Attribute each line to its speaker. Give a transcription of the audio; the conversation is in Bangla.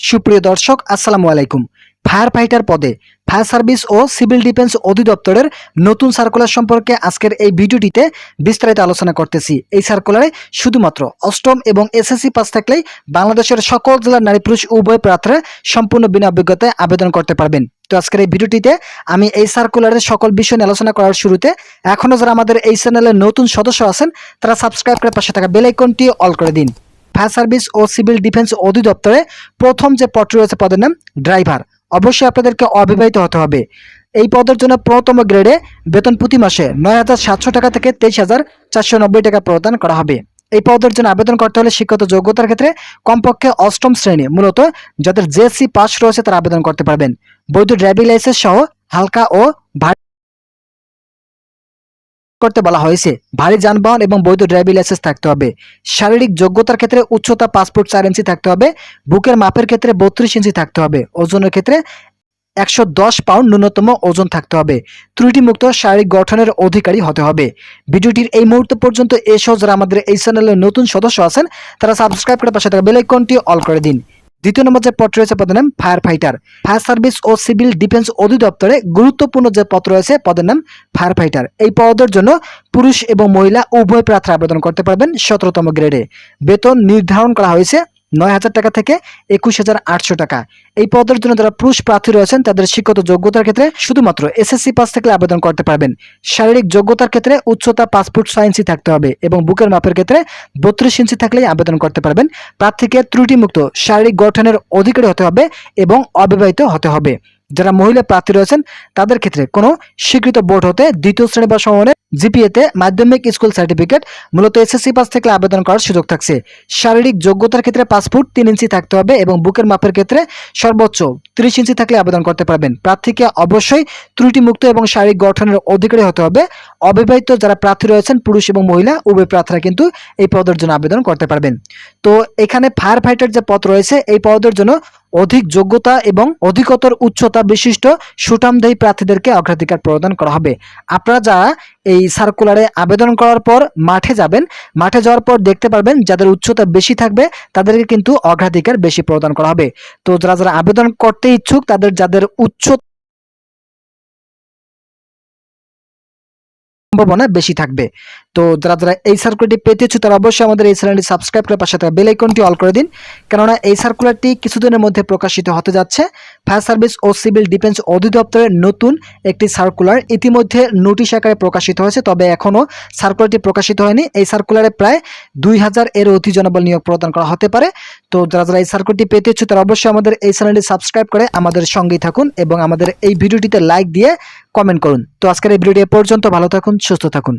Speaker 1: সুপ্রিয় দর্শক, আসসালামু আলাইকুম। ফায়ার ফাইটার পদে ফায়ার সার্ভিস ও সিভিল ডিফেন্স অধিদপ্তরের নতুন সার্কুলার সম্পর্কে আজকের এই ভিডিওটিতে বিস্তারিত আলোচনা করতেছি। এই সার্কুলারে শুধুমাত্র অষ্টম এবং এসএসসি পাস থাকলেই বাংলাদেশের সকল জেলার নারী পুরুষ উভয় প্রার্থীরা সম্পূর্ণ বিনা অভিজ্ঞতায় আবেদন করতে পারবেন। তো আজকের এই ভিডিওটিতে আমি এই সার্কুলারের সকল বিষয় নিয়ে আলোচনা করার শুরুতে এখনও যারা আমাদের এই চ্যানেলের নতুন সদস্য আছেন, তারা সাবস্ক্রাইব করে পাশে থাকা বেল আইকনটি অল করে দিন। ফায়ার সার্ভিস ও সিভিল ডিফেন্স অধিদপ্তরে প্রথম যে পদটি রয়েছে পদের নাম ড্রাইভার। অবশ্যই আপনাদেরকে অবিবাহিত হতে হবে। এই পদের জন্য প্রথম গ্রেডে বেতন প্রতি মাসে নয় হাজার সাতশো টাকা থেকে তেইশ হাজার চারশো নব্বই টাকা প্রদান করা হবে। এই পদের জন্য আবেদন করতে হলে শিক্ষত যোগ্যতার ক্ষেত্রে কমপক্ষে অষ্টম শ্রেণি, মূলত যাদের জেএসসি পাস রয়েছে তারা আবেদন করতে পারবেন। বৈধ ড্রাইভিং লাইসেন্স সহ হালকা ও করতে বলা হয়েছে। ভারী যানবাহন এবং বৈধ ড্রাইভিং লাইসেন্স থাকতে হবে। শারীরিক যোগ্যতার ক্ষেত্রে উচ্চতা পাসপোর্ট চার ইঞ্চি থাকতে হবে। বুকের মাপের ক্ষেত্রে বত্রিশ ইঞ্চি থাকতে হবে। ওজনের ক্ষেত্রে একশো দশ পাউন্ড ন্যূনতম ওজন থাকতে হবে। ত্রুটিমুক্ত শারীরিক গঠনের অধিকারী হতে হবে। ভিডিওটির এই মুহূর্ত পর্যন্ত এসেও যারা আমাদের এই চ্যানেলের নতুন সদস্য আছেন, তারা সাবস্ক্রাইব করে পাশে থাকা বেলাইকনটি অল করে দিন। দ্বিতীয় নম্বর যে পত্র রয়েছে পদের নাম ফায়ার ফাইটার ফায়ার সার্ভিস ও সিভিল ডিফেন্স অধিদপ্তরে গুরুত্বপূর্ণ যে পত্র রয়েছে পদের নাম ফায়ার ফাইটার এই পদের জন্য পুরুষ এবং মহিলা উভয় প্রার্থী আবেদন করতে পারবেন সতেরোতম গ্রেডে বেতন নির্ধারণ করা হয়েছে নয় হাজার টাকা থেকে একুশ হাজার আটশো টাকা। এই পদের জন্য যারা পুরুষ প্রার্থী রয়েছেন, তাদের শিক্ষত যোগ্যতার ক্ষেত্রে শুধুমাত্র এসএসসি পাস থেকে আবেদন করতে পারবেন। শারীরিক যোগ্যতার ক্ষেত্রে উচ্চতা পাসপোর্ট ইঞ্চি থাকতে হবে এবং বুকের মাপের ক্ষেত্রে বত্রিশ ইঞ্চি থাকলেই আবেদন করতে পারবেন। প্রার্থীকে ত্রুটিমুক্ত শারীরিক গঠনের অধিকারী হতে হবে এবং অবিবাহিত হতে হবে। যারা মহিলা প্রার্থী রয়েছেন, তাদের ক্ষেত্রে কোনো স্বীকৃত বোর্ড হতে দ্বিতীয় শ্রেণি বা সমানের জিপিএতে মাধ্যমিক স্কুল সার্টিফিকেট, মূলত এসএসসি পাস থেকে আবেদন করার সুযোগ থাকছে। শারীরিক যোগ্যতার ক্ষেত্রে পাসপোর্ট তিন ইঞ্চি থাকতে হবে এবং বুকের মাপের ক্ষেত্রে সর্বোচ্চ ত্রিশ ইঞ্চি থাকলে আবেদন করতে পারবেন। প্রার্থীকে অবশ্যই ত্রুটিমুক্ত এবং শারীরিক গঠনের অধিকারী হতে হবে। অবিবাহিত যারা প্রার্থী রয়েছেন, পুরুষ এবং মহিলা, উভয় প্রার্থীরা কিন্তু এই পদের জন্য আবেদন করতে পারবেন। তো এখানে ফায়ার ফাইটার যে পদ রয়েছে, এই পদের জন্য অধিক যোগ্যতা এবং অধিকতর উচ্চতা বিশিষ্ট সুঠামদেহী প্রার্থীদেরকে অগ্রাধিকার প্রদান করা হবে। আপনারা যারা এই সার্কুলারে আবেদন করার পর মাঠে যাবেন, মাঠে যাওয়ার পর দেখতে পারবেন যাদের উচ্চতা বেশি থাকবে, তাদেরকে কিন্তু অগ্রাধিকার বেশি প্রদান করা হবে। তো যারা যারা আবেদন করতে ইচ্ছুক, তাদের, যাদের উচ্চ সম্ভাবনা বেশি থাকবে। তো যারা যারা এই সার্কুলারটি পেতে ইচ্ছুক তারা অবশ্যই আমাদের এই চ্যানেলটি সাবস্ক্রাইব করে পাশে থাকা বেল আইকনটি অল করে দিন। কেননা এই সার্কুলারটি কিছুদিনের মধ্যে প্রকাশিত হতে যাচ্ছে। ফায়ার সার্ভিস ও সিভিল ডিফেন্স অধিদপ্তরের নতুন একটি সার্কুলার ইতিমধ্যে নোটিশ আকারে প্রকাশিত হয়েছে, তবে এখনও সার্কুলারটি প্রকাশিত হয়নি। এই সার্কুলারে প্রায় দুই হাজার এর অতি জনবল নিয়োগ প্রদান করা হতে পারে। তো যারা যারা এই সার্কুলারটি পেতে ইচ্ছুক তারা অবশ্যই আমাদের এই চ্যানেলটি সাবস্ক্রাইব করে আমাদের সঙ্গেই থাকুন এবং আমাদের এই ভিডিওটিতে লাইক দিয়ে কমেন্ট করুন। তো আজকের এই ভিডিওটি পর্যন্ত। ভালো থাকুন সুস্থ থাকুন।